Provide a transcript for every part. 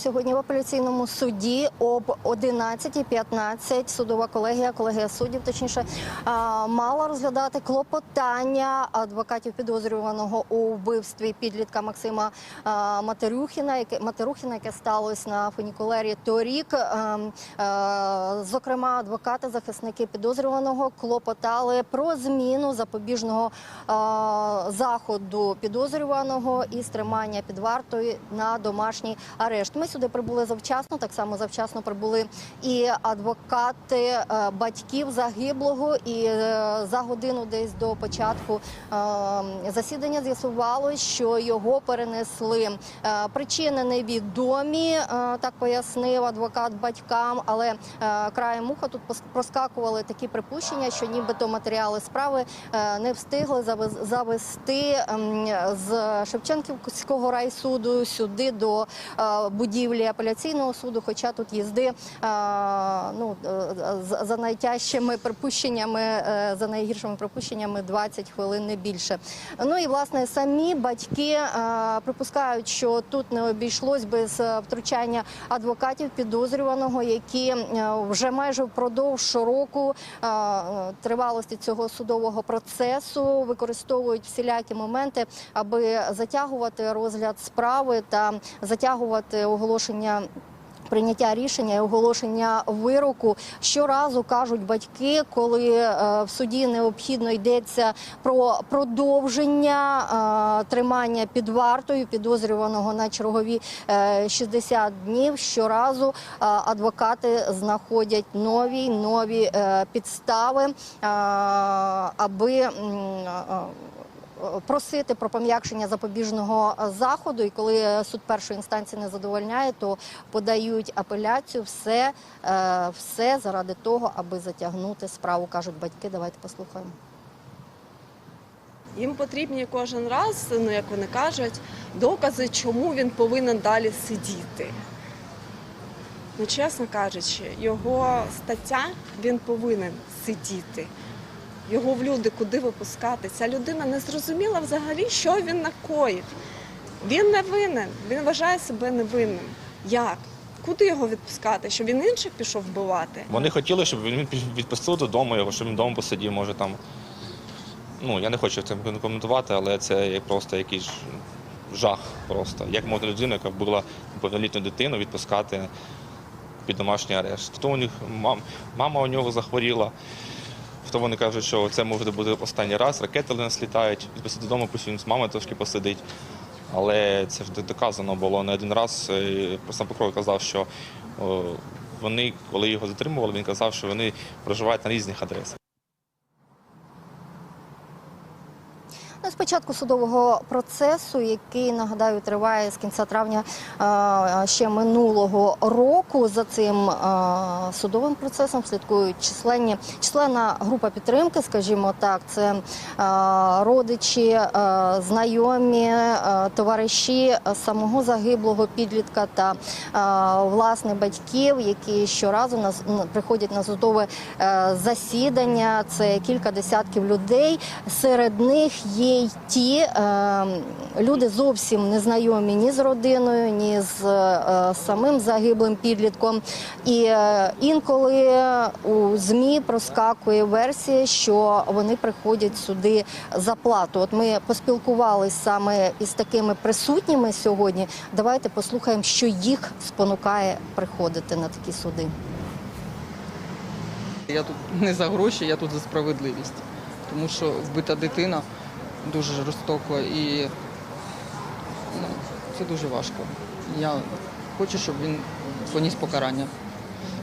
Сьогодні в апеляційному суді об 11.15 судова колегія, колегія суддів, точніше, мала розглядати клопотання адвокатів підозрюваного у вбивстві підлітка Максима а, Матерюхіна, яке Матерухіна, яке сталося на фунікулері торік. Ем, е, Зокрема, адвокати, захисники підозрюваного клопотали про зміну запобіжного заходу підозрюваного і стримання під вартою на домашній арешт. Ми сюди прибули завчасно. Так само завчасно прибули і адвокати е, батьків загиблого. І е, за годину, десь до початку е, засідання, з'ясувалось, що його перенесли. Причини невідомі, так пояснив адвокат батькам. Але краєм уха тут проскакували такі припущення, що нібито матеріали справи не встигли завести ем, з Шевченківського райсуду сюди до е, будівлі апеляційного суду. Хоча тут їзди е, ну, е, за найтяжчими припущеннями, е, за найгіршими припущеннями 20 хвилин не більше. Ну і власне самі батьки припускають, що тут не обійшлось без втручання адвокатів підозрюваного, які вже майже впродовж року тривалості цього судового процесу використовують всілякі моменти, аби затягувати розгляд справи та затягувати оголошення. Прийняття рішення і оголошення вироку щоразу кажуть батьки, коли е, в суді необхідно йдеться про продовження е, тримання під вартою підозрюваного на чергові е, 60 днів. Щоразу е, адвокати знаходять нові нові е, підстави, е, аби е, просити про пом'якшення запобіжного заходу. І коли суд першої інстанції не задовольняє, то подають апеляцію. Все, е, все заради того, аби затягнути справу, кажуть батьки. Давайте послухаємо. Їм потрібні кожен раз, ну як вони кажуть, докази, чому він повинен далі сидіти. Ну, чесно кажучи, його стаття він повинен сидіти. Його в люди куди випускати. Ця людина не зрозуміла взагалі, що він накоїв. Він не винен, він вважає себе невинним. Як? Куди його відпускати? Щоб він інших пішов вбивати? Вони хотіли, щоб він відпустили додому його, щоб він вдома посидів, може там. Ну, я не хочу це коментувати, але це просто якийсь жах просто. Як можна людину, яка була повнолітню дитину, відпускати під домашній арешт. Хто у них мам, мама у нього захворіла. Хто вони кажуть, що це може бути останній раз, ракети до нас літають, відпустити додому, він з мамою трошки посидить. Але це ж доказано було не один раз. Е, Сам Покров казав, що вони, коли його затримували, він казав, що вони проживають на різних адресах. Ну, спочатку судового процесу, який нагадаю триває з кінця травня ще минулого року. За цим судовим процесом слідкують численні численна група підтримки, скажімо так, це родичі, знайомі, товариші самого загиблого підлітка та власне батьків, які щоразу приходять на судове е, засідання. Це кілька десятків людей. Серед них є й ті е, люди зовсім не знайомі ні з родиною, ні з е, самим загиблим підлітком. І е, інколи у ЗМІ проскакує версія, що вони приходять сюди за плату. От ми поспілкувалися саме із такими присутніми сьогодні. Давайте послухаємо, що їх спонукає приходити на такі суди. Я тут не за гроші, я тут за справедливість. Тому що вбита дитина дуже жорстоко і ну, це дуже важко. Я хочу, щоб він поніс покарання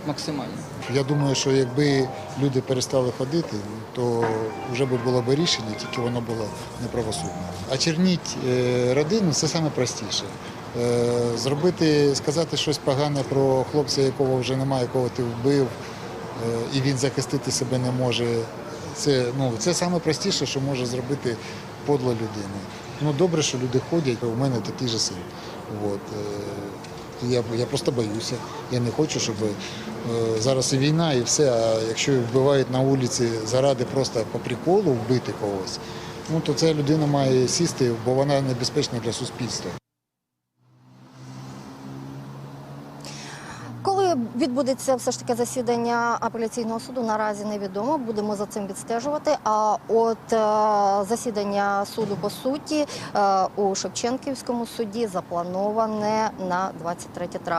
максимально. Я думаю, що якби люди перестали ходити, то вже би було б рішення, тільки воно було неправосудне. А черніть е, родину це саме простіше. Е, Зробити, сказати щось погане про хлопця, якого вже немає, якого ти вбив, е, і він захистити себе не може. Це, ну, це саме простіше, що може зробити подла людина. Ну добре, що люди ходять, у мене такий же син. От. е, Я, я просто боюся. Я не хочу, щоб е, зараз і війна, і все. А якщо вбивають на вулиці заради просто по приколу вбити когось, ну то ця людина має сісти, бо вона небезпечна для суспільства. Коли відбудеться все ж таки засідання апеляційного суду, наразі невідомо. Будемо за цим відстежувати. А от е, засідання суду по суті е, у Шевченківському суді заплановане на 23 травня.